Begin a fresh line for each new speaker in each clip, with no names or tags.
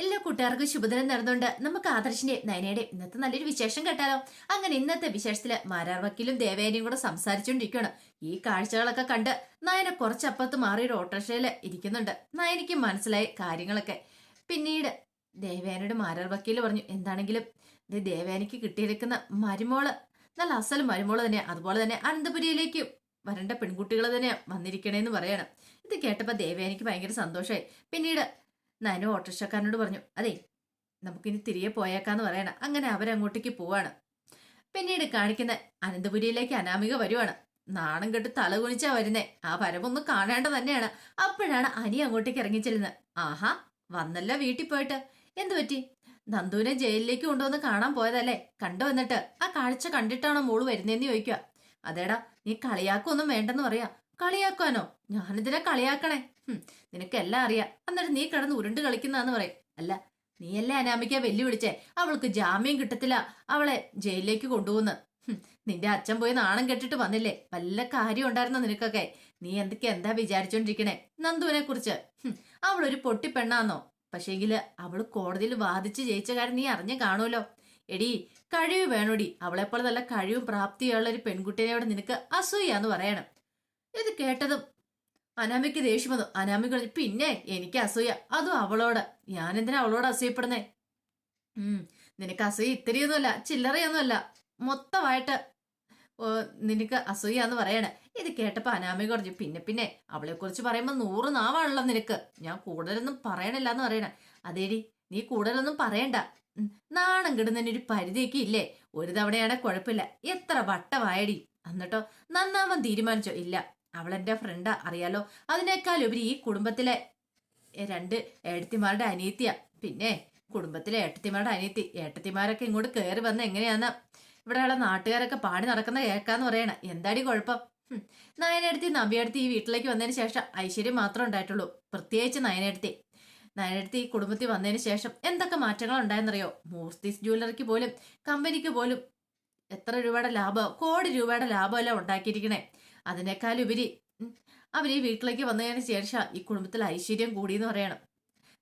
എല്ലാ കൂട്ടുകാർക്കും ശുഭദിനം നടന്നുകൊണ്ട് നമുക്ക് ആദർശിന്റെ നയനയുടെ ഇന്നത്തെ നല്ലൊരു വിശേഷം കേട്ടാലോ? അങ്ങനെ ഇന്നത്തെ വിശേഷത്തിൽ മാരാർ വക്കീലും ദേവേനയും കൂടെ സംസാരിച്ചുകൊണ്ടിരിക്കുകയാണ്. ഈ കാഴ്ചകളൊക്കെ കണ്ട് നയന കുറച്ചപ്പുറത്ത് മാറി ഒരു ഓട്ടോറിക്ഷയിൽ ഇരിക്കുന്നുണ്ട്. നയനയ്ക്ക് മനസ്സിലായി കാര്യങ്ങളൊക്കെ. പിന്നീട് ദേവേനയുടെ മാരാർ പറഞ്ഞു എന്താണെങ്കിലും ഇത് ദേവേനയ്ക്ക് കിട്ടിയിരിക്കുന്ന മരുമോൾ നല്ല അസൽ മരുമോൾ തന്നെ അതുപോലെ തന്നെ അനന്തപുരിയിലേക്ക് വരേണ്ട പെൺകുട്ടികൾ തന്നെ വന്നിരിക്കണേന്ന് പറയണം. ഇത് കേട്ടപ്പോ ദേവേനയ്ക്ക് ഭയങ്കര സന്തോഷമായി പിന്നീട് നനു ഓട്ടോറിക്ഷക്കാരനോട് പറഞ്ഞു അതെ നമുക്കിനി തിരികെ പോയേക്കാന്ന് പറയണം. അങ്ങനെ അവരങ്ങോട്ടേക്ക് പോവാണ്. പിന്നീട് കാണിക്കുന്ന അനന്തപുരിയിലേക്ക് അനാമിക വരുവാണ്. നാണം കെട്ട് തല കുനിച്ചാ വരുന്നേ ആ വരവൊന്നും കാണേണ്ട തന്നെയാണ്. അപ്പോഴാണ് അനി അങ്ങോട്ടേക്ക് ഇറങ്ങിച്ചെല്ലുന്നത് ആഹാ വന്നല്ല വീട്ടിൽ പോയിട്ട്. എന്തു പറ്റി? നന്ദുവിനെ ജയിലിലേക്ക് കൊണ്ടുവന്ന് കാണാൻ പോയതല്ലേ? കണ്ടു വന്നിട്ട് ആ കാഴ്ച കണ്ടിട്ടാണോ മോൾ വരുന്നേന്ന് ചോദിക്കുക അതേടാ നീ കളിയാക്കൊന്നും വേണ്ടെന്ന് പറയാ. കളിയാക്കാനോ ഞാനിതിനെ കളിയാക്കണേ? നിനക്കെല്ലാം അറിയാം. എന്നിട്ട് നീ കിടന്ന് ഉരുണ്ട് കളിക്കുന്നതാന്ന് പറയും. അല്ല നീയല്ലേ അനാമിക്ക വെല്ലുവിളിച്ചേ? അവൾക്ക് ജാമ്യം കിട്ടത്തില്ല. അവളെ ജയിലിലേക്ക് കൊണ്ടുപോകുന്നു നിന്റെ അച്ഛൻ പോയി നാണം കെട്ടിട്ട് വന്നില്ലേ? വല്ല കാര്യം ഉണ്ടായിരുന്നോ നിനക്കൊക്കെ? നീ എന്തൊക്കെ എന്താ വിചാരിച്ചോണ്ടിരിക്കണേ? നന്ദുവിനെ കുറിച്ച് അവളൊരു പൊട്ടിപ്പെണ്ണാന്നോ പക്ഷേങ്കിൽ അവൾ കോടതിയിൽ വാദിച്ച് ജയിച്ച കാര്യം നീ അറിഞ്ഞ കാണുമല്ലോ എടി കഴിവ് വേണോടി. അവളെപ്പോലെ നല്ല കഴിവും പ്രാപ്തിയുള്ള ഒരു പെൺകുട്ടിയെ അവിടെ നിനക്ക് അസൂയാന്ന് പറയണം. ഇത് കേട്ടതും അനാമിക്ക് ദേഷ്യം വന്നു. അനാമിക പറഞ്ഞു പിന്നെ എനിക്ക് അസൂയ. അതും അവളോട്. ഞാൻ എന്തിനാ അവളോട് അസൂയപ്പെടുന്നേ? ഉം നിനക്ക് അസൂയ ഇത്തിരിയൊന്നുമല്ല ചില്ലറയൊന്നുമല്ല. മൊത്തമായിട്ട് നിനക്ക് അസൂയാന്ന് പറയണേ. ഇത് കേട്ടപ്പോ അനാമിക പറഞ്ഞു പിന്നെ പിന്നെ അവളെ കുറിച്ച് പറയുമ്പോ നൂറ് നാവാണല്ലോ നിനക്ക്. ഞാൻ കൂടുതലൊന്നും പറയണില്ല എന്ന് പറയണേ. അതേടി നീ കൂടുതലൊന്നും പറയണ്ട. നാണം കിടുന്നതിന് ഒരു പരിധിയൊക്കെ ഇല്ലേ? ഒരു തവണയാണെ കുഴപ്പമില്ല. എത്ര വട്ടമായടി. എന്നിട്ടോ നന്നാവാൻ തീരുമാനിച്ചോ? ഇല്ല. അവളെന്റെ ഫ്രണ്ടാ അറിയാലോ? അതിനേക്കാൾ ഉപരി ഈ കുടുംബത്തിലെ രണ്ട് ഏട്ടത്തിമാരുടെ അനിയത്തിയാ. പിന്നെ കുടുംബത്തിലെ ഏട്ടത്തിമാരുടെ അനിയത്തി. ഏട്ടത്തിമാരൊക്കെ ഇങ്ങോട്ട് കയറി വന്ന് എങ്ങനെയാന്ന? ഇവിടെയുള്ള നാട്ടുകാരൊക്കെ പാടി നടക്കുന്ന കേൾക്കാന്ന് പറയണ. എന്താടി കുഴപ്പം? നയനെടുത്തി നമ്പിയടുത്തി ഈ വീട്ടിലേക്ക് വന്നതിന് ശേഷം ഐശ്വര്യം മാത്രം ഉണ്ടായിട്ടുള്ളൂ. പ്രത്യേകിച്ച് നയനടുത്തി. നയനടുത്തി ഈ കുടുംബത്തിൽ വന്നതിന് ശേഷം എന്തൊക്കെ മാറ്റങ്ങൾ ഉണ്ടായെന്നറിയോ? മൂർത്തിസ് ജ്വല്ലറിക്ക് പോലും കമ്പനിക്ക് പോലും എത്ര രൂപയുടെ ലാഭം കോടി രൂപയുടെ ലാഭമല്ല ഉണ്ടാക്കിയിരിക്കണേ. അതിനേക്കാളുപരി അവർ ഈ വീട്ടിലേക്ക് വന്നതിന് ശേഷം ഈ കുടുംബത്തിൽ ഐശ്വര്യം കൂടിയെന്ന് പറയണം.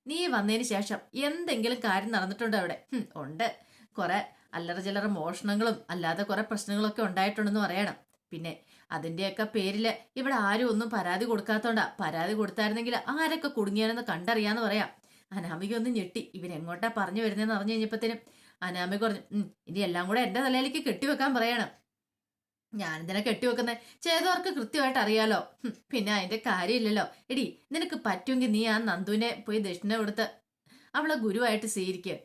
നീ വന്നതിന് ശേഷം എന്തെങ്കിലും കാര്യം നടന്നിട്ടുണ്ട് അവിടെ? ഉണ്ട്. കുറെ അല്ലറ ചില്ലറ മോഷണങ്ങളും അല്ലാതെ കുറെ പ്രശ്നങ്ങളൊക്കെ ഉണ്ടായിട്ടുണ്ടെന്ന് പറയണം. പിന്നെ അതിന്റെയൊക്കെ പേരിൽ ഇവിടെ ആരും ഒന്നും പരാതി കൊടുക്കാത്തോണ്ടാ. പരാതി കൊടുത്തായിരുന്നെങ്കിൽ ആരൊക്കെ കുടുങ്ങിയാനെന്ന് കണ്ടറിയാന്ന് പറയാം. അനാമിക ഒന്ന് ഞെട്ടി. ഇവരെങ്ങോട്ടാ പറഞ്ഞു വരുന്നതെന്ന് അറിഞ്ഞു കഴിഞ്ഞപ്പത്തേനും അനാമിക പറഞ്ഞു "ഉം, ഇനി എല്ലാം കൂടെ എന്റെ തലയിലേക്ക് കെട്ടിവെക്കാൻ പറയണം. ഞാനെന്തിനാ കെട്ടിവെക്കുന്നത് ചെയ്തവർക്ക് കൃത്യമായിട്ട് അറിയാലോ പിന്നെ അതിന്റെ കാര്യമില്ലല്ലോ. എടി നിനക്ക് പറ്റുമെങ്കിൽ നീ ആ നന്ദുവിനെ പോയി ദക്ഷിണ കൊടുത്ത് അവളെ ഗുരുവായിട്ട് സ്വീകരിക്കുക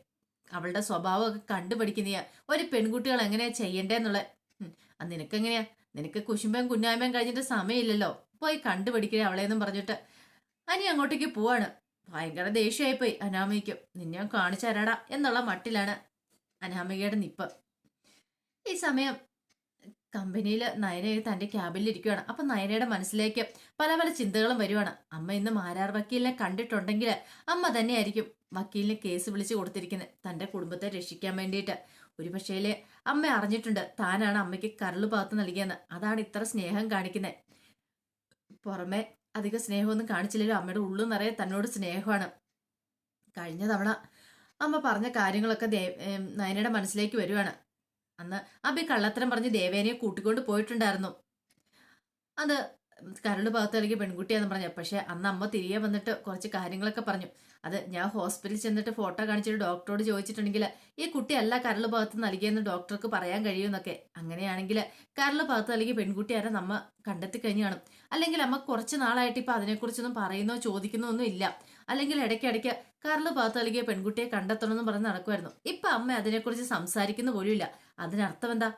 അവളുടെ സ്വഭാവമൊക്കെ കണ്ടുപഠിക്കുന്ന നീയാ. ഒരു പെൺകുട്ടികൾ എങ്ങനെയാ ചെയ്യണ്ടേന്നുള്ള? അത് നിനക്കെങ്ങനെയാ? നിനക്ക് കുശുമ്പയും കുഞ്ഞായ്മയും കഴിഞ്ഞിട്ട് സമയമില്ലല്ലോ. പോയി കണ്ടുപഠിക്കുക അവളെന്നും പറഞ്ഞിട്ട്. അനി അങ്ങോട്ടേക്ക് പോവാണ്. ഭയങ്കര ദേഷ്യമായിപ്പോയി അനാമിക്കും നിന്നെ കാണിച്ചു തരാടാ എന്നുള്ള മട്ടിലാണ് അനാമികയുടെ നിപ്പ്. ഈ സമയം കമ്പനിയിൽ നയന തന്റെ ക്യാബിനിൽ ഇരിക്കുകയാണ് അപ്പൊ നയനയുടെ മനസ്സിലേക്ക് പല പല ചിന്തകളും വരുവാണ്. അമ്മ ഇന്ന് മാരാർ വക്കീലിനെ കണ്ടിട്ടുണ്ടെങ്കിൽ അമ്മ തന്നെയായിരിക്കും വക്കീലിന് കേസ് വിളിച്ചു കൊടുത്തിരിക്കുന്നത് തന്റെ കുടുംബത്തെ രക്ഷിക്കാൻ വേണ്ടിയിട്ട്. ഒരു പക്ഷേൽ അമ്മ അറിഞ്ഞിട്ടുണ്ട് താനാണ് അമ്മയ്ക്ക് കരൾ പാത്ത് നൽകിയെന്ന്. അതാണ് ഇത്ര സ്നേഹം കാണിക്കുന്നത് പുറമെ അധിക സ്നേഹമൊന്നും കാണിച്ചില്ലല്ലോ. അമ്മയുടെ ഉള്ളു നിറയെ തന്നോട് സ്നേഹമാണ്. കഴിഞ്ഞ തവണ അമ്മ പറഞ്ഞ കാര്യങ്ങളൊക്കെ നയനയുടെ മനസ്സിലേക്ക് വരുവാണ്. അന്ന് അബി കള്ളത്തരം പറഞ്ഞ് ദേവേനയെ കൂട്ടിക്കൊണ്ട് പോയിട്ടുണ്ടായിരുന്നു. അത് കരട് ഭാഗത്ത് നൽകിയ പെൺകുട്ടിയാന്ന് പറഞ്ഞു. പക്ഷെ അന്ന് അമ്മ തിരികെ വന്നിട്ട് കുറച്ച് കാര്യങ്ങളൊക്കെ പറഞ്ഞു. അത് ഞാൻ ഹോസ്പിറ്റലിൽ ചെന്നിട്ട് ഫോട്ടോ കാണിച്ചിട്ട് ഡോക്ടറോട് ചോദിച്ചിട്ടുണ്ടെങ്കിൽ ഈ കുട്ടി അല്ല കരൾ ഭാഗത്ത് നൽകിയെന്ന് ഡോക്ടർക്ക് പറയാൻ കഴിയുമെന്നൊക്കെ. അങ്ങനെയാണെങ്കിൽ കരൾ ഭാഗത്ത് നൽകിയ പെൺകുട്ടി ആരെ നമ്മ കണ്ടെത്തി കഴിഞ്ഞു കാണും. അല്ലെങ്കിൽ അമ്മ കുറച്ച് നാളായിട്ട് ഇപ്പൊ അതിനെക്കുറിച്ചൊന്നും പറയുന്നോ ചോദിക്കുന്നോ ഒന്നും ഇല്ല. അല്ലെങ്കിൽ ഇടയ്ക്കിടയ്ക്ക് കരൾ നൽകിയ പെൺകുട്ടിയെ കണ്ടെത്തണമെന്ന് പറഞ്ഞ് നടക്കുമായിരുന്നു. ഇപ്പൊ അമ്മ അതിനെക്കുറിച്ച് സംസാരിക്കുന്ന പോലുമില്ല. അതിനർത്ഥം എന്താ?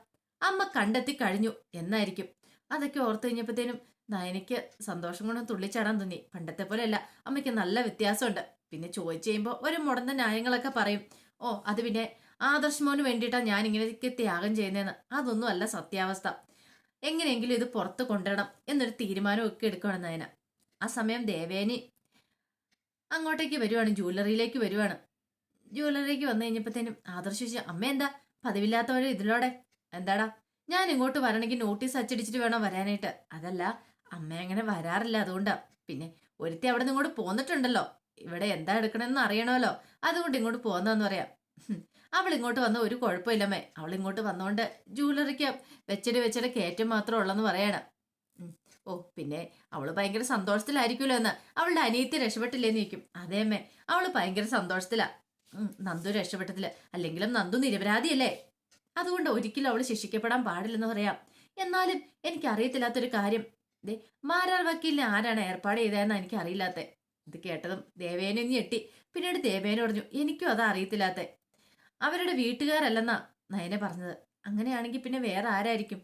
അമ്മ കണ്ടെത്തി കഴിഞ്ഞു എന്നായിരിക്കും. അതൊക്കെ ഓർത്തു കഴിഞ്ഞപ്പോഴത്തേനും നയനയ്ക്ക് സന്തോഷം കൊണ്ട് തുള്ളിച്ചാടാൻ തോന്നി. പണ്ടത്തെ പോലെയല്ല. അമ്മയ്ക്ക് നല്ല വ്യത്യാസമുണ്ട്. പിന്നെ ചോദിച്ചു കഴിയുമ്പോൾ ഒരു മുടന്ത ന്യായങ്ങളൊക്കെ പറയും. ഓ അത് പിന്നെ ആദർശമോന് വേണ്ടിയിട്ടാണ് ഞാൻ ഇങ്ങനെയൊക്കെ ത്യാഗം ചെയ്യുന്നതെന്ന് അതൊന്നും അല്ല സത്യാവസ്ഥ. എങ്ങനെയെങ്കിലും ഇത് പുറത്ത് കൊണ്ടുവരണം എന്നൊരു തീരുമാനമൊക്കെ എടുക്കുകയാണ് നയന. ആ സമയം ദേവേനി അങ്ങോട്ടേക്ക് വരുവാണ് ജ്വല്ലറിയിലേക്ക് വരുവാണ്. ജ്വല്ലറിയിലേക്ക് വന്നു കഴിഞ്ഞപ്പോഴത്തേനും ആദർശിച്ച് അമ്മ എന്താ? പതിവില്ലാത്തവരെ ഇതിലൂടെ? എന്താടാ? ഞാൻ ഇങ്ങോട്ട് വരണമെങ്കിൽ നോട്ടീസ് അച്ചടിച്ചിട്ട് വേണം വരാനായിട്ട്? അതല്ല അമ്മ അങ്ങനെ വരാറില്ല അതുകൊണ്ടാ. പിന്നെ ഒരുത്തി അവിടെ നിന്ന് ഇങ്ങോട്ട് പോന്നിട്ടുണ്ടല്ലോ. ഇവിടെ എന്താ എടുക്കണമെന്ന് അറിയണമല്ലോ. അതുകൊണ്ട് ഇങ്ങോട്ട് പോകുന്നതെന്ന് പറയാം. അവൾ ഇങ്ങോട്ട് വന്ന ഒരു കുഴപ്പമില്ലമ്മേ അവൾ ഇങ്ങോട്ട് വന്നുകൊണ്ട് ജൂലറിക്ക് വെച്ചിട്ട് വെച്ചിട്ട് കയറ്റം മാത്രമേ ഉള്ളെന്ന് പറയണം. ഓ പിന്നെ അവൾ ഭയങ്കര സന്തോഷത്തിലായിരിക്കുമല്ലോ എന്ന്. അവളുടെ അനിയത്തി രക്ഷപ്പെട്ടില്ലേന്ന് ചോദിക്കും. അതേമേ അവൾ ഭയങ്കര സന്തോഷത്തിലാ. നന്ദു രക്ഷപ്പെട്ടതിൽ അല്ലെങ്കിലും നന്ദു നിരപരാധിയല്ലേ? അതുകൊണ്ട് ഒരിക്കലും അവൾ ശിക്ഷിക്കപ്പെടാൻ പാടില്ലെന്ന് പറയാം. എന്നാലും എനിക്കറിയത്തില്ലാത്തൊരു കാര്യം. ദേ മാരാർ വക്കീലിനെ ആരാണ് ഏർപ്പാട് ചെയ്തതെന്ന് എനിക്ക് അറിയില്ലാത്ത ഇത് കേട്ടതും ദേവേനെ ഞെട്ടി. പിന്നീട് ദേവേന പറഞ്ഞു എനിക്കും അത് അറിയത്തില്ലാത്ത. അവരുടെ വീട്ടുകാരല്ലെന്നാ നയനെ പറഞ്ഞത്. അങ്ങനെയാണെങ്കിൽ പിന്നെ വേറെ ആരായിരിക്കും?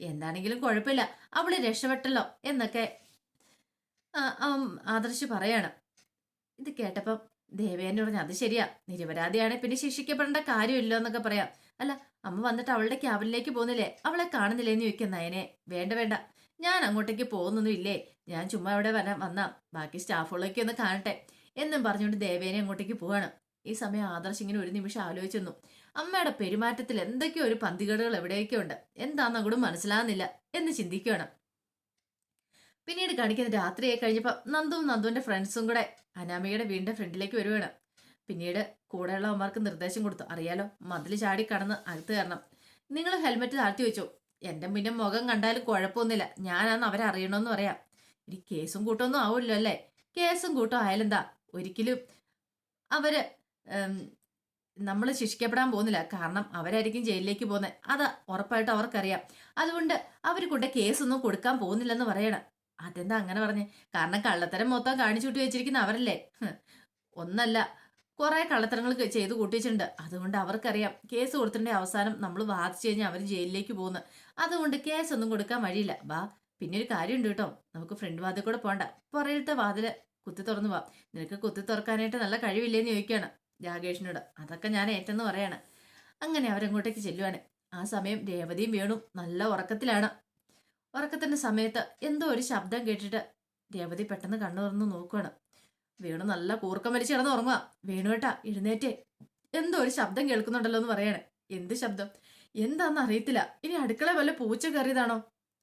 എന്താണെങ്കിലും കുഴപ്പമില്ല. അവൾ രക്ഷപ്പെട്ടല്ലോ എന്നൊക്കെ ആദർശ് പറയാണ്. ഇത് കേട്ടപ്പം ദേവേനെ പറഞ്ഞു അത് ശരിയാ. നിരപരാധിയാണ്. പിന്നെ ശിക്ഷിക്കപ്പെടേണ്ട കാര്യമില്ല എന്നൊക്കെ പറയാം. അല്ല അമ്മ വന്നിട്ട് അവളുടെ ക്യാബിനിലേക്ക് പോകുന്നില്ലേ? അവളെ കാണുന്നില്ലേ എന്ന് ചോദിക്കുന്ന നയനെ. വേണ്ട വേണ്ട. ഞാൻ അങ്ങോട്ടേക്ക് പോകുന്നൊന്നും ഇല്ലേ? ഞാൻ ചുമ്മാ അവിടെ വരാൻ വന്നാ. ബാക്കി സ്റ്റാഫുകളൊക്കെ ഒന്ന് കാണട്ടെ എന്നും പറഞ്ഞുകൊണ്ട് ദേവേനെ അങ്ങോട്ടേക്ക് പോവാണ്. ഈ സമയം ആദർശ് ഇങ്ങനെ ഒരു നിമിഷം ആലോചിച്ചു അമ്മയുടെ പെരുമാറ്റത്തിൽ എന്തൊക്കെയോ ഒരു പന്തികേടുകൾ എവിടെയൊക്കെ ഉണ്ട് എന്താന്ന് അങ്ങോട്ട് മനസ്സിലാകുന്നില്ല എന്ന് ചിന്തിക്കുകയാണ് പിന്നീട് കാണിക്കുന്ന രാത്രിയായി കഴിഞ്ഞപ്പോൾ നന്ദുവും നന്ദുവിന്റെ ഫ്രണ്ട്സും കൂടെ അനാമികയുടെ വീടിന്റെ ഫ്രണ്ടിലേക്ക് വരുവാണ്. പിന്നീട് കൂടെയുള്ള അമ്മമാർക്ക് നിർദ്ദേശം കൊടുത്തു. അറിയാലോ മതിൽ ചാടി കടന്ന് അകത്ത് കയറണം. നിങ്ങൾ ഹെൽമെറ്റ് താഴ്ത്തി വെച്ചു. എന്റെ പിന്നെ മുഖം കണ്ടാലും കുഴപ്പമൊന്നുമില്ല. ഞാനാന്ന് അവരെ അറിയണമെന്ന് പറയാം. ഇനി കേസും കൂട്ടമൊന്നും ആവില്ലല്ലേ? കേസും കൂട്ടം ആയാലെന്താ? ഒരിക്കലും അവർ നമ്മൾ ശിക്ഷിക്കപ്പെടാൻ പോകുന്നില്ല. കാരണം അവരായിരിക്കും ജയിലിലേക്ക് പോകുന്നത്. അത് ഉറപ്പായിട്ട് അവർക്കറിയാം. അതുകൊണ്ട് അവർ കൊണ്ട് കേസൊന്നും കൊടുക്കാൻ പോകുന്നില്ലെന്ന് പറയണം. അതെന്താ അങ്ങനെ പറഞ്ഞ്? കാരണം കള്ളത്തരം മൊത്തം കാണിച്ചു കൂട്ടി വെച്ചിരിക്കുന്ന അവരല്ലേ? ഒന്നല്ല കുറെ കള്ളത്തരങ്ങൾ ചെയ്തു കൂട്ടിയിട്ടുണ്ട് അതുകൊണ്ട് അവർക്കറിയാം. കേസ് കൊടുത്തിട്ടുണ്ടെങ്കിൽ അവസാനം നമ്മൾ വാദിച്ചു കഴിഞ്ഞാൽ അവർ ജയിലിലേക്ക് പോകുന്നു. അതുകൊണ്ട് കേസ് ഒന്നും കൊടുക്കാൻ വഴിയില്ല. ബാ പിന്നെ ഒരു കാര്യമുണ്ട് കേട്ടോ. നമുക്ക് ഫ്രണ്ട് വാതിൽ കൂടെ പോകണ്ട പുറയിലത്തെ വാതിൽ കുത്തി തുറന്നു പോവാം നിനക്ക് കുത്തി തുറക്കാനായിട്ട് നല്ല കഴിവില്ലേന്ന് ചോദിക്കുകയാണ് രാകേഷിനോട്. അതൊക്കെ ഞാൻ ഏറ്റെന്ന് പറയാണ്. അങ്ങനെ അവരങ്ങോട്ടേക്ക് ചെല്ലുവാണ്. ആ സമയം രേവതിയും വേണു നല്ല ഉറക്കത്തിലാണ്. ഉറക്കത്തിന്റെ സമയത്ത് എന്തോ ഒരു ശബ്ദം കേട്ടിട്ട് രേവതി പെട്ടെന്ന് കണ്ണു തുറന്ന് നോക്കുവാണ്. വേണു നല്ല കൂർക്കം വലിച്ച് കിടന്ന് ഉറങ്ങുക വേണുവേട്ടാ എഴുന്നേറ്റേ. എന്തോ ഒരു ശബ്ദം കേൾക്കുന്നുണ്ടല്ലോ എന്ന് പറയണേ. എന്ത് ശബ്ദം? എന്താണെന്ന് അറിയത്തില്ല. ഇനി അടുക്കള വല്ല പൂച്ച കയറിയതാണോ?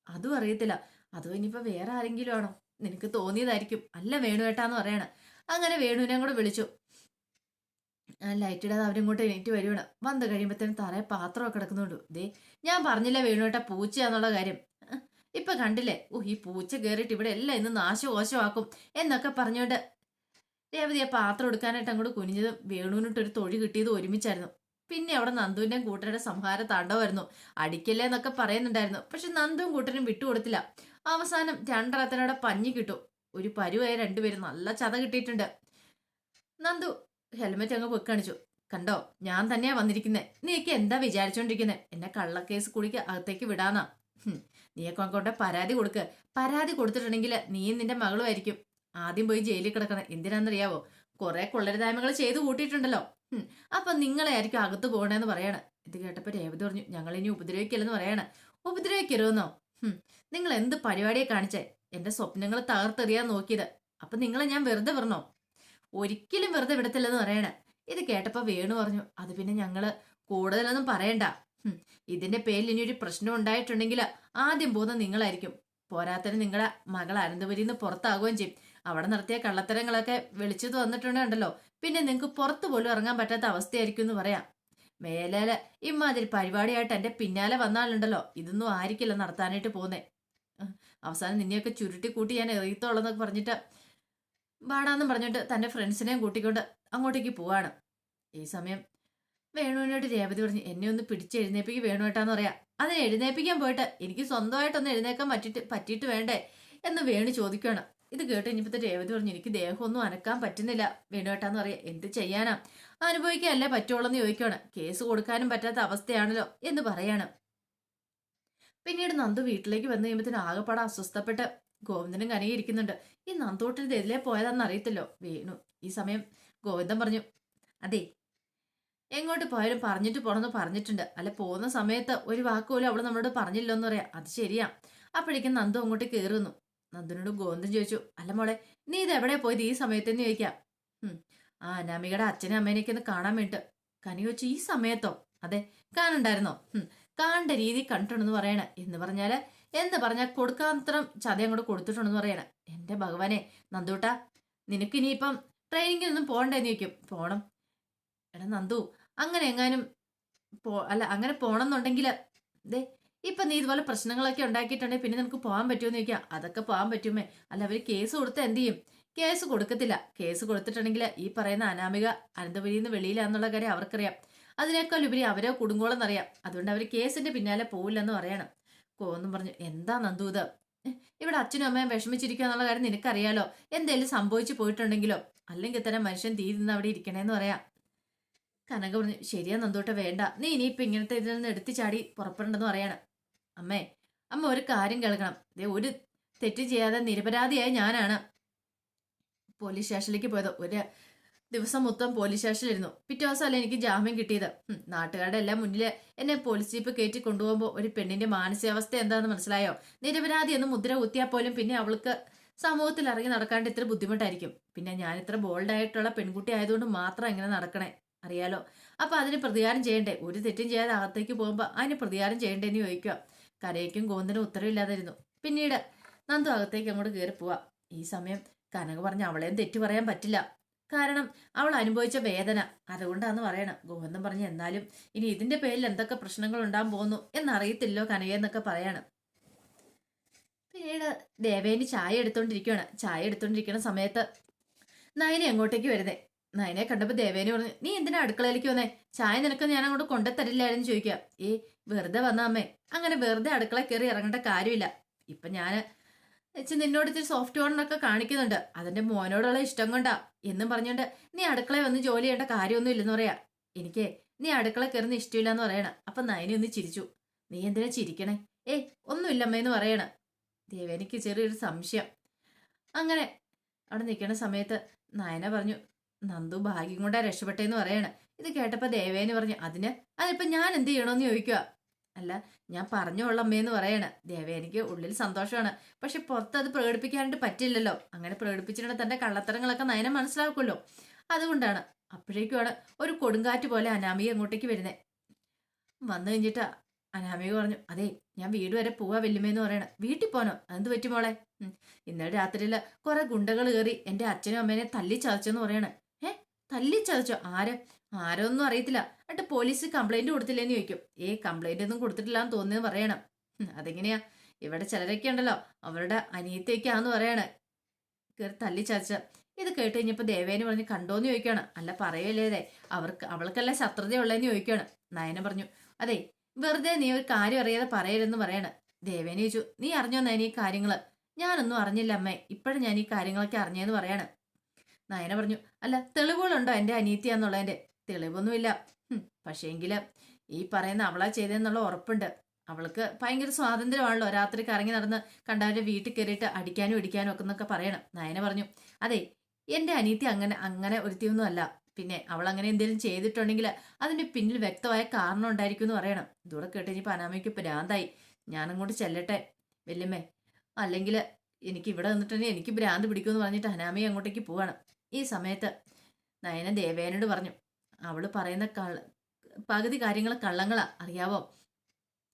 അതും അറിയത്തില്ല. അതും ഇനിയിപ്പോൾ വേറെ ആരെങ്കിലും ആണോ നിനക്ക് തോന്നിയതായിരിക്കും. അല്ല വേണുവേട്ടാന്ന് പറയണേ. അങ്ങനെ വേണുവിനെ കൂടെ വിളിച്ചു. ലൈറ്റ് ഇടാതെ അവരിങ്ങോട്ട് എണീറ്റ് വരുവാണ്. വന്ന് കഴിയുമ്പോഴത്തേനും തറയെ പാത്രമൊക്കെ കിടക്കുന്നുണ്ട്. ദേ ഞാൻ പറഞ്ഞില്ല വേണുവേട്ട പൂച്ചയാന്നുള്ള കാര്യം? ഇപ്പൊ കണ്ടില്ലേ? ഓ ഈ പൂച്ച കയറിയിട്ട് ഇവിടെ എല്ലാം ഇന്ന് നാശകോശമാക്കും എന്നൊക്കെ പറഞ്ഞോണ്ട് രേവതി ആ പാത്രം എടുക്കാനായിട്ട് അങ്ങോട്ട് കുനിഞ്ഞതും വേണുവിനിട്ട് ഒരു തൊഴി കിട്ടിയത് ഒരുമിച്ചായിരുന്നു. പിന്നെ അവിടെ നന്ദുവിന്റെയും കൂട്ടരുടെ സംഹാര താണ്ടവായിരുന്നു അടിക്കല്ലേ എന്നൊക്കെ പറയുന്നുണ്ടായിരുന്നു. പക്ഷെ നന്ദുവും കൂട്ടരും വിട്ടുകൊടുത്തില്ല. അവസാനം രണ്ടെണ്ണത്തിനോടെ പഞ്ഞി കിട്ടും. ഒരു പരുവായ രണ്ടുപേരും നല്ല ചത കിട്ടിയിട്ടുണ്ട്. നന്ദു ഹെൽമെറ്റ് അങ്ങ് പൊക്കാണിച്ചു. കണ്ടോ ഞാൻ തന്നെയാ വന്നിരിക്കുന്നേ. നീയൊക്കെ എന്താ വിചാരിച്ചോണ്ടിരിക്കുന്നേ? എന്നെ കള്ളക്കേസ് കുടിക്ക് അകത്തേക്ക് വിടാന്നാ. നീയൊക്കെ അങ്ങോട്ടെ പരാതി കൊടുക്ക്. പരാതി കൊടുത്തിട്ടുണ്ടെങ്കിൽ നീയും നിന്റെ മകളും ആയിരിക്കും. ആദ്യം പോയി ജയിലിൽ കിടക്കണം. എന്തിനാണെന്നറിയാവോ? കുറെ കൊള്ളരുതായ്മകൾ ചെയ്തു കൂട്ടിയിട്ടുണ്ടല്ലോ. അപ്പൊ നിങ്ങളെ ആയിരിക്കും അകത്ത് പോകണേന്ന് പറയാണ്. ഇത് കേട്ടപ്പോ രേവതി പറഞ്ഞു ഞങ്ങൾ ഇനി ഉപദ്രവിക്കില്ലെന്ന് പറയാണ്. ഉപദ്രവിക്കരുതെന്നോ? നിങ്ങൾ എന്ത് പരിപാടിയെ കാണിച്ചേ? എന്റെ സ്വപ്നങ്ങൾ തകർത്തെറിയാൻ നോക്കിയത്. അപ്പൊ നിങ്ങളെ ഞാൻ വെറുതെ പറഞ്ഞോ? ഒരിക്കലും വെറുതെ വിടത്തില്ലെന്ന് പറയണ. ഇത് കേട്ടപ്പോ വേണു പറഞ്ഞു അത് പിന്നെ ഞങ്ങൾ കൂടുതലൊന്നും പറയണ്ട. ഇതിന്റെ പേരിൽ ഇനി ഒരു പ്രശ്നം ഉണ്ടായിട്ടുണ്ടെങ്കിൽ ആദ്യം പോകുന്നത് നിങ്ങളായിരിക്കും. പോരാത്തതിന് നിങ്ങളെ മകൾ അനന്തപുരിന്ന് പുറത്താകുകയും ചെയ്യും. അവിടെ നടത്തിയ കള്ളത്തരങ്ങളൊക്കെ വെളിച്ചത് വന്നിട്ടുണ്ടല്ലോ പിന്നെ നിങ്ങൾക്ക് പുറത്തു പോലും ഇറങ്ങാൻ പറ്റാത്ത അവസ്ഥയായിരിക്കും എന്ന് പറയാം. മേലെ ഇമാതിരി പരിപാടിയായിട്ട് എന്റെ പിന്നാലെ വന്നാലുണ്ടല്ലോ ഇതൊന്നും ആയിരിക്കില്ല നടത്താനായിട്ട് പോകുന്നേ. അവസാനം നിന്നെയൊക്കെ ചുരുട്ടി കൂട്ടി ഞാൻ എറിയത്തോളെന്നൊക്കെ പറഞ്ഞിട്ട് വാടാന്നും പറഞ്ഞിട്ട് തന്റെ ഫ്രണ്ട്സിനെയും കൂട്ടിക്കൊണ്ട് അങ്ങോട്ടേക്ക് പോവാണ്. ഈ സമയം വേണുവിനോട് രേവതി പറഞ്ഞു എന്നെ ഒന്ന് പിടിച്ചെഴുന്നേപ്പിക്ക് വേണുവേട്ടാന്ന് പറയാം. അതിനെ എഴുന്നേപ്പിക്കാൻ പോയിട്ട് എനിക്ക് സ്വന്തമായിട്ടൊന്ന് എഴുന്നേക്കാൻ പറ്റിയിട്ട് പറ്റിയിട്ട് വേണ്ടേ? എന്ന് വേണു ചോദിക്കുകയാണ്. ഇത് കേട്ട് ഇനിയിപ്പത്തെ രേവതി പറഞ്ഞു എനിക്ക് ദേഹമൊന്നും അനക്കാൻ പറ്റുന്നില്ല വേണുവേട്ടാന്ന് പറയാം. എന്ത് ചെയ്യാനാ? അനുഭവിക്കാനല്ലേ പറ്റുള്ളൂ എന്ന് ചോദിക്കുകയാണ്. കേസ് കൊടുക്കാനും പറ്റാത്ത അവസ്ഥയാണല്ലോ എന്ന് പറയാണ്. പിന്നീട് നന്ദു വീട്ടിലേക്ക് വന്നു കഴിയുമ്പോഴത്തേന് ആകെപ്പാടെ അസ്വസ്ഥപ്പെട്ട് ഗോവിന്ദനും കനകിയിരിക്കുന്നുണ്ട് ഈ നന്തോട്ടിൽ ഇത് പോയതാണെന്ന് അറിയത്തില്ലോ? വേണു. ഈ സമയം ഗോവിന്ദൻ പറഞ്ഞു അതെ. എങ്ങോട്ട് പോയാലും പറഞ്ഞിട്ട് പോണമെന്ന് പറഞ്ഞിട്ടുണ്ട്. അല്ല പോകുന്ന സമയത്ത് ഒരു വാക്കുപോലും അവൾ നമ്മളോട് പറഞ്ഞില്ലോ എന്ന് പറയാം. അത് ശരിയാ. അപ്പോഴേക്കും നന്ദു അങ്ങോട്ട് കയറുന്നു നന്ദുനോട് ഗോവിന്ദൻ ചോദിച്ചു അല്ല മോളെ നീ ഇത് എവിടെ പോയത്? ഈ സമയത്തെന്ന് ചോദിക്കാം. ആ അനാമികയുടെ അച്ഛനും അമ്മേനെയൊക്കെ ഒന്ന് കാണാൻ വേണ്ടിട്ട്. കനി ചോദിച്ചു ഈ സമയത്തോ? അതെ കാണുണ്ടായിരുന്നോ. കാണേണ്ട രീതി കണ്ടിട്ടുണ്ടെന്ന് പറയണേ. എന്ന് പറഞ്ഞാൽ എന്ന് പറഞ്ഞാൽ കൊടുക്കാത്തരം ചതി അങ്ങോട്ട് കൊടുത്തിട്ടുണ്ടെന്ന് പറയണേ. എന്റെ ഭഗവാനെ നന്ദൂട്ട ട്രെയിനിങ്ങിൽ ട്രെയിനിങ്ങിനൊന്നും പോകണ്ടെന്ന് ചോദിക്കും. പോണം. എടാ നന്ദു അങ്ങനെ എങ്ങാനും പോ അല്ല അങ്ങനെ പോകണം എന്നുണ്ടെങ്കിൽ ദേ ഇപ്പൊ നീ ഇതുപോലെ പ്രശ്നങ്ങളൊക്കെ ഉണ്ടാക്കിയിട്ടുണ്ടെങ്കിൽ പിന്നെ നിനക്ക് പോകാൻ പറ്റുമെന്ന് ചോദിക്കാം. അതൊക്കെ പോകാൻ പറ്റുമേ. അല്ല അവർ കേസ് കൊടുത്ത് എന്ത് ചെയ്യും? കേസ് കൊടുക്കത്തില്ല. കേസ് കൊടുത്തിട്ടുണ്ടെങ്കിൽ ഈ പറയുന്ന അനാമിക അനന്തപുരിയിൽ നിന്ന് വെളിയിലാന്നുള്ള കാര്യം അവർക്കറിയാം. അതിനേക്കാൾ ഉപരി അവരോ കുടുംബോളെന്നറിയാം അതുകൊണ്ട് അവർ കേസിന്റെ പിന്നാലെ പോവില്ലെന്ന് പറയണം. കോന്നും പറഞ്ഞു എന്താ നന്ദൂത് ഇത്? ഇവിടെ അച്ഛനും അമ്മയും വിഷമിച്ചിരിക്കുക എന്നുള്ള കാര്യം നിനക്കറിയാലോ? എന്തേലും സംഭവിച്ചു പോയിട്ടുണ്ടെങ്കിലോ? അല്ലെങ്കിൽ തന്നെ മനുഷ്യൻ തീ നിന്ന് അവിടെ ഇരിക്കണേന്ന് പറയാം. കനക പറഞ്ഞു ശരിയാ നന്ദൂട്ട വേണ്ട. നീ ഇനിയിപ്പോ ഇങ്ങനത്തെ ഇതിൽ നിന്ന് എടുത്തു ചാടി പുറപ്പെടണ്ടെന്ന് പറയണം. അമ്മേ അമ്മ ഒരു കാര്യം കേൾക്കണം. ദേ ഒരു തെറ്റ് ചെയ്യാതെ നിരപരാധിയായ ഞാനാണ്. പോലീസ് സ്റ്റേഷനിലേക്ക് പോയത്. ഒരു ദിവസം മൊത്തം പോലീസ് സ്റ്റേഷനിലിരുന്നു. പിറ്റേ ദിവസമല്ല എനിക്ക് ജാമ്യം കിട്ടിയത്. നാട്ടുകാരുടെ എല്ലാം മുന്നിൽ എന്നെ പോലീസ് ജീപ്പ് കയറ്റി കൊണ്ടുപോകുമ്പോൾ ഒരു പെണ്ണിന്റെ മാനസികാവസ്ഥ എന്താണെന്ന് മനസ്സിലായോ? നിരപരാധി എന്ന് മുദ്ര കുത്തിയാൽ പോലും പിന്നെ അവൾക്ക് സമൂഹത്തിൽ ഇറങ്ങി നടക്കാണ്ട് ഇത്ര ബുദ്ധിമുട്ടായിരിക്കും. പിന്നെ ഞാൻ ഇത്ര ബോൾഡ് ആയിട്ടുള്ള പെൺകുട്ടി ആയതുകൊണ്ട് മാത്രം ഇങ്ങനെ നടക്കണേ? അറിയാലോ? അപ്പൊ അതിന് പ്രതികാരം ചെയ്യണ്ടേ? ഒരു തെറ്റും ചെയ്യാതെ അകത്തേക്ക് പോകുമ്പോൾ അതിന് പ്രതികാരം ചെയ്യണ്ടേ എന്ന് ചോദിക്കുക. കരയ്ക്കും ഗോന്തിനും ഉത്തരവില്ലാതിരുന്നു പിന്നീട് നന്ദു അകത്തേക്ക് അങ്ങോട്ട് കയറി പോവാ. ഈ സമയം കനക പറഞ്ഞ അവളെയും തെറ്റു പറയാൻ പറ്റില്ല. കാരണം അവൾ അനുഭവിച്ച വേദന. അതുകൊണ്ടാന്ന് പറയണം. ഗോവിന്ദൻ പറഞ്ഞ എന്നാലും ഇനി ഇതിന്റെ പേരിൽ എന്തൊക്കെ പ്രശ്നങ്ങൾ ഉണ്ടാകാൻ പോകുന്നു എന്നറിയത്തില്ലോ കനകയെന്നൊക്കെ പറയാണ്. പിന്നീട് ദേവേനി ചായ എടുത്തോണ്ടിരിക്കുകയാണ് ചായ എടുത്തോണ്ടിരിക്കുന്ന സമയത്ത് നയന അങ്ങോട്ടേക്ക് വരുന്നേ? നയനെ കണ്ടപ്പോ ദേവേനി പറഞ്ഞു നീ എന്തിനാ അടുക്കളയിലേക്ക് വന്നേ? ചായ നിനക്ക് ഞാൻ അങ്ങോട്ട് കൊണ്ടുതരില്ലായിരുന്നു ചോദിക്കുക. ഏ വെറുതെ വന്ന അമ്മേ. അങ്ങനെ വെറുതെ അടുക്കള കയറി ഇറങ്ങേണ്ട കാര്യമില്ല. ഇപ്പൊ ഞാൻ വെച്ച് നിന്നോട് ഇത്തിരി സോഫ്റ്റ് കോർണറൊക്കെ കാണിക്കുന്നുണ്ട്. അതിന്റെ മോനോടുള്ള ഇഷ്ടം കൊണ്ടാ. എന്നും പറഞ്ഞോണ്ട് നീ അടുക്കള വന്ന് ജോലി ചെയ്യേണ്ട കാര്യമൊന്നും ഇല്ലെന്ന് പറയാ. എനിക്ക് നീ അടുക്കള കയറുന്ന ഇഷ്ടമില്ല എന്ന് പറയണ. അപ്പൊ നയനി ഒന്ന് ചിരിച്ചു. നീ എന്തിനാ ചിരിക്കണേ? ഏയ് ഒന്നുമില്ലമ്മയെന്ന് പറയണ. ദേവേനിക്ക് ചെറിയൊരു സംശയം. അങ്ങനെ അവിടെ നിൽക്കണ സമയത്ത് നയന പറഞ്ഞു നന്ദു ഭാഗ്യം കൊണ്ടാ രക്ഷപ്പെട്ടേന്ന് പറയണ. ഇത് കേട്ടപ്പോ ദേവേന് പറഞ്ഞു അതിന് അതിപ്പോ ഞാൻ എന്ത് ചെയ്യണോന്ന് ചോദിക്കുക അല്ല ഞാൻ പറഞ്ഞോളൂ അമ്മയെന്ന് പറയണ. ദേവ എനിക്ക് ഉള്ളിൽ സന്തോഷമാണ്. പക്ഷെ പുറത്ത് അത് പ്രകടിപ്പിക്കാനായിട്ട് പറ്റില്ലല്ലോ. അങ്ങനെ പ്രകടിപ്പിച്ചിട്ട് തന്റെ കള്ളത്തരങ്ങളൊക്കെ നയനം മനസ്സിലാക്കുമല്ലോ. അതുകൊണ്ടാണ് അപ്പോഴേക്കുമാണ് ഒരു കൊടുങ്കാറ്റ് പോലെ അനാമിക അങ്ങോട്ടേക്ക് വരുന്നത് വന്നു കഴിഞ്ഞിട്ട് അനാമിക പറഞ്ഞു അതെ ഞാൻ വീട് വരെ പോവാ വെല്ലുമെന്ന് പറയണം. വീട്ടിൽ പോനോ അതെന്ത് പറ്റി മോളെ? ഇന്നലെ രാത്രിയിൽ കുറെ ഗുണ്ടകൾ കയറി എന്റെ അച്ഛനും അമ്മേനെ തല്ലി ചതച്ചെന്ന് പറയണ. ഏ തല്ലി ചതച്ചോ ആര്? ആരൊന്നും അറിയത്തില്ല. എന്നിട്ട് പോലീസ് കംപ്ലൈന്റ് കൊടുത്തില്ലെന്ന് ചോദിക്കും. ഏ കംപ്ലൈന്റ് ഒന്നും കൊടുത്തിട്ടില്ലാന്ന് തോന്നിയെന്ന് പറയണം. അതെങ്ങനെയാ? ഇവിടെ ചിലരൊക്കെ ഉണ്ടല്ലോ. അവരുടെ അനിയത്തേക്കാന്ന് പറയാണ്. കയറി തല്ലിച്ചതച്ച. ഇത് കേട്ട് കഴിഞ്ഞപ്പോ ദേവേനെ പറഞ്ഞ് കണ്ടോന്ന് ചോദിക്കാണ്. അല്ല പറയല്ലേ അവർക്ക് അവൾക്കല്ല ശത്രുതയുള്ളതെന്ന് ചോദിക്കാണ്. നയന പറഞ്ഞു. അതെ വെറുതെ നീ ഒരു കാര്യം അറിയാതെ പറയരുതെന്ന് പറയാണ്. ദേവേനെ ചോദിച്ചു. നീ അറിഞ്ഞോ നയന ഈ കാര്യങ്ങൾ? ഞാനൊന്നും അറിഞ്ഞില്ല അമ്മേ. ഇപ്പോഴും ഞാൻ ഈ കാര്യങ്ങളൊക്കെ അറിഞ്ഞതെന്ന് പറയാണ്. നയന പറഞ്ഞു അല്ല തെളിവുകളുണ്ടോ എന്റെ അനീത്തിയാന്നുള്ളതിന്റെ തെളിവൊന്നുമില്ല. പക്ഷേങ്കിൽ ഈ പറയുന്ന അവളാ ചെയ്തതെന്നുള്ള ഉറപ്പുണ്ട്. അവൾക്ക് ഭയങ്കര സ്വാതന്ത്ര്യമാണല്ലോ രാത്രി കറങ്ങി നടന്ന് കണ്ടവരുടെ വീട്ടിൽ കയറിയിട്ട് അടിക്കാനും ഇടിക്കാനും ഒക്കെ എന്നൊക്കെ പറയണം. നയന പറഞ്ഞു അതെ എന്റെ അനീത്തി അങ്ങനെ അങ്ങനെ ഒരുത്തിയൊന്നും അല്ല. പിന്നെ അവൾ അങ്ങനെ എന്തെങ്കിലും ചെയ്തിട്ടുണ്ടെങ്കിൽ അതിന്റെ പിന്നിൽ വ്യക്തമായ കാരണം ഉണ്ടായിരിക്കും എന്ന് പറയണം. ഇതൂടെ കേട്ട് ഇനി പനാമയ്ക്ക് ഭ്രാന്തായി. ഞാനങ്ങോട്ട് ചെല്ലട്ടെ വല്യമ്മേ. അല്ലെങ്കിൽ എനിക്ക് ഇവിടെ നിന്നിട്ടുണ്ടെങ്കിൽ എനിക്ക് ഭ്രാന്ത് പിടിക്കുമെന്ന് പറഞ്ഞിട്ട് അനാമയെ അങ്ങോട്ടേക്ക് പോവാണ്. ഈ സമയത്ത് നയന ദേവേനോട് പറഞ്ഞു അവൾ പറയുന്ന കള്ള പകുതി കാര്യങ്ങൾ കള്ളങ്ങളാ അറിയാവോ?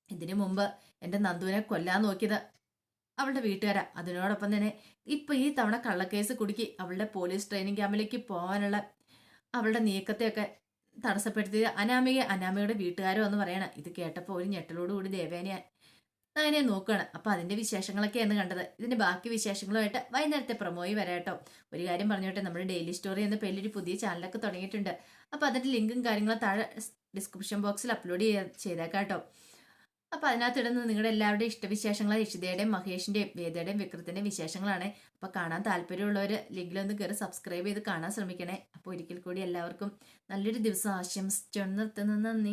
ഇതിനു മുമ്പ് എന്റെ നന്ദുവിനെ കൊല്ലാൻ നോക്കിയത് അവളുടെ വീട്ടുകാരാ. അതിനോടൊപ്പം തന്നെ ഇപ്പൊ ഈ തവണ കള്ളക്കേസ് കുടുക്കി അവളുടെ പോലീസ് ട്രെയിനിങ് ക്യാമ്പിലേക്ക് പോകാനുള്ള അവളുടെ നീക്കത്തെയൊക്കെ തടസ്സപ്പെടുത്തിയത് അനാമിക അനാമികയുടെ വീട്ടുകാരോ എന്ന് പറയണേ ഇത് കേട്ടപ്പോൾ ഒരു ഞെട്ടലോടുകൂടി ദേവേനെ അങ്ങനെ നോക്കുകയാണ് അപ്പോൾ അതിന്റെ വിശേഷങ്ങളൊക്കെയാണ് കണ്ടത്. ഇതിന്റെ ബാക്കി വിശേഷങ്ങളുമായിട്ട് വൈകുന്നേരത്തെ പ്രൊമോയി വരാം കേട്ടോ ഒരു കാര്യം പറഞ്ഞോട്ടെ നമ്മുടെ ഡെയിലി സ്റ്റോറി എന്ന പേരിൽ ഒരു പുതിയ ചാനലൊക്കെ തുടങ്ങിയിട്ടുണ്ട്. അപ്പോൾ അതിന്റെ ലിങ്കും കാര്യങ്ങളും താഴെ ഡിസ്ക്രിപ്ഷൻ ബോക്സിൽ അപ്ലോഡ് ചെയ്തേക്കാട്ടോ. അപ്പൊ അതിനകത്തിടുന്ന നിങ്ങളുടെ എല്ലാവരുടെയും ഇഷ്ടവിശേഷങ്ങൾ ഇഷിതയുടെയും മഹേഷിന്റെയും വേദയുടെയും വിക്രത്തിന്റെയും വിശേഷങ്ങളാണ്. അപ്പോൾ കാണാൻ താല്പര്യമുള്ളവർ ലിങ്കിലൊന്ന് കയറി സബ്സ്ക്രൈബ് ചെയ്ത് കാണാൻ ശ്രമിക്കണേ. അപ്പോൾ ഒരിക്കൽ കൂടി എല്ലാവർക്കും നല്ലൊരു ദിവസം ആശംസിച്ചു നിർത്തുന്നു. നന്ദി.